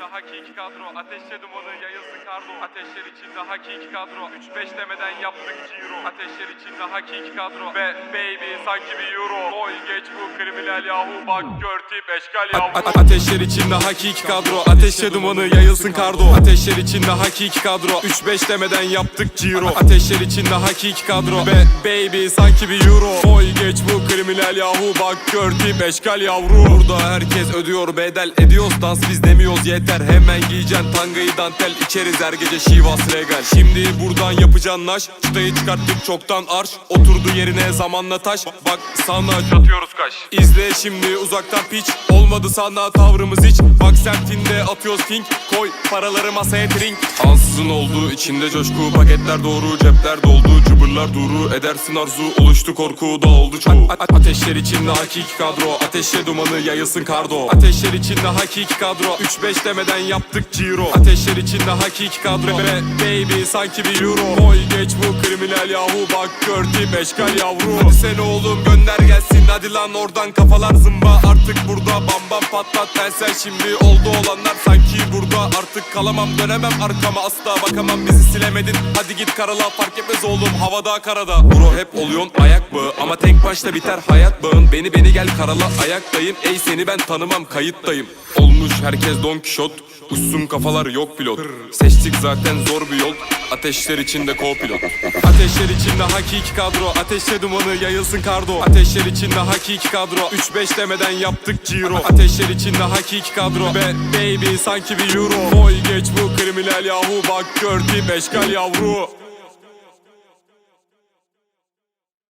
içinde hakiki kadro. Ateşle dumanı yayılsın kardo Ateşler içinde hakiki kadro. 3-5 demeden yaptık ciro. Ateşler içinde hakiki kadro. Ve baby sanki bir euro. Oy geç bu kriminal yahu. Bak gör tip eşkal yahu. Ateşler içinde hakiki kadro. Ateşle dumanı yayılsın kardo Ateşler içinde hakiki kadro. 3-5 demeden yaptık ciro. Ateşler içinde hakiki kadro. Ve baby sanki bir euro. Oy geç bu kriminal yahu Bak gör tip eşkal yavru. Burada herkes ödüyor bedel Ediyoruz dans biz demiyoruz. Yeter Hemen giyeceksin tangayı dantel içeriz her gece şivas regal. Şimdi buradan yapacaksın naş Çıtayı çıkarttık çoktan arş. Oturdu yerine zamanla taş Bak sana çatıyoruz kaş. İzle şimdi uzaktan piç Olmadı sana tavrımız hiç. Bak semtinde atıyoruz king Koy paraları masaya drink. Ansızın oldu içinde coşku Paketler doğru cepler doldu. Cıbırlar duru edersin arzu. Oluştu korku da oldu çoğu Ateşler içinde hakiki kadro Ateşle dumanı yayılsın kardo. Ateşler içinde hakiki kadro 3-5 demeden yaptık ciro. Ateşler içinde hakiki kadro Ve baby sanki bir euro. Oy geç bu kriminal yahu Bak gör tip eşkal yavru. Hadi sen oğlum gönder gelsin Hadi lan oradan kafalar zımba. Artık burada bam bam patlat Ben sen şimdi oldu olanlar sanki burada. Artık kalamam dönemem arkama asla bakamam Bizi silemedin. Hadi git karala Fark etmez oğlum havada karada. Bro hep oluyorsun ayak bağı. Ama tek başta biter hayat bağın. Beni beni gel karala ayaktayım. Ey seni ben tanımam kayıttayım. Olmuş herkes Don Kişot Uçsun kafalar yok pilot. Seçtik zaten zor bir yol. Ateşler içinde co-pilot. Ateşler içinde hakiki kadro. Ateşle dumanı yayılsın kardo. Ateşler içinde hakiki kadro. 3-5 demeden yaptık ciro. Ateşler içinde hakiki kadro. Ve baby sanki bir euro. Oy geç bu kriminal yahu. Bak gör tip eşkal yavru